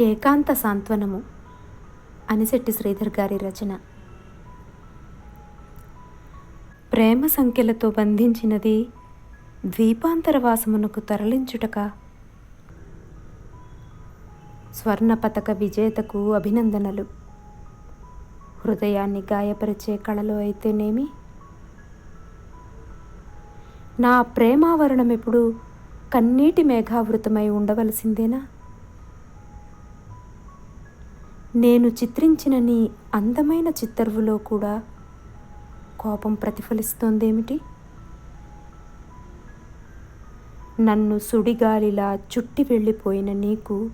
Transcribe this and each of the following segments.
ఏకాంత సాంత్వనము అనిశెట్టి శ్రీధర్ గారి రచన. ప్రేమ సంఖ్యలతో బంధించినది ద్వీపాంతరవాసమునకు తరలించుటక. స్వర్ణ పతక విజేతకు అభినందనలు. హృదయాన్ని గాయపరిచే కళలో అయితేనేమి? నా ప్రేమావరణం ఎప్పుడు కన్నీటి మేఘావృతమై ఉండవలసిందేనా? నేను చిత్రించిన నీ అందమైన చిత్తరువులో కూడా కోపం ప్రతిఫలిస్తోందేమిటి? నన్ను సుడిగాలిలా చుట్టి వెళ్ళిపోయిన నీకు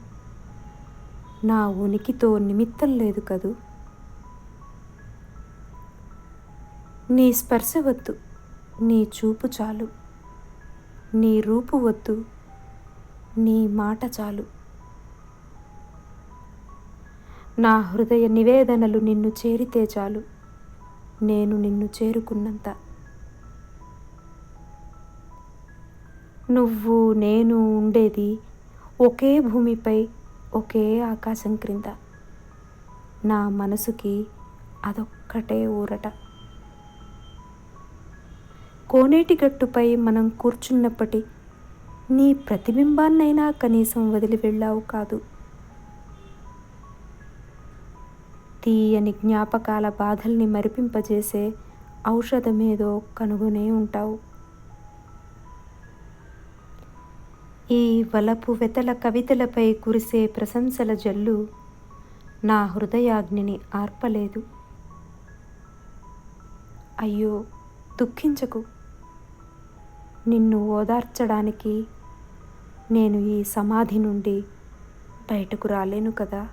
నా ఉనికితో నిమిత్తం లేదు కదూ? నీ స్పర్శ వద్దు నీ చూపు చాలు. నీ రూపు వద్దు నీ మాట చాలు. నా హృదయ నివేదనలు నిన్ను చేరితే చాలు. నేను నిన్ను చేరుకున్నంత. నువ్వు నేను ఉండేది ఒకే భూమిపై ఒకే ఆకాశం క్రింద. నా మనసుకి అదొక్కటే ఊరట. కోనేటి గట్టుపై మనం కూర్చున్నప్పటి నీ ప్రతిబింబాన్నైనా కనీసం వదిలి వెళ్ళావు కాదు. తీయని జ్ఞాపకాల బాధల్ని మరిపింపజేసే ఔషధమేదో కనుగొనే ఉంటావు. ఈ వలపు వెతల కవితలపై కురిసే ప్రశంసల జల్లు నా హృదయాగ్నిని ఆర్పలేదు. అయ్యో దుఃఖించకు. నిన్ను ఓదార్చడానికి నేను ఈ సమాధి నుండి బయటకు రాలేను కదా.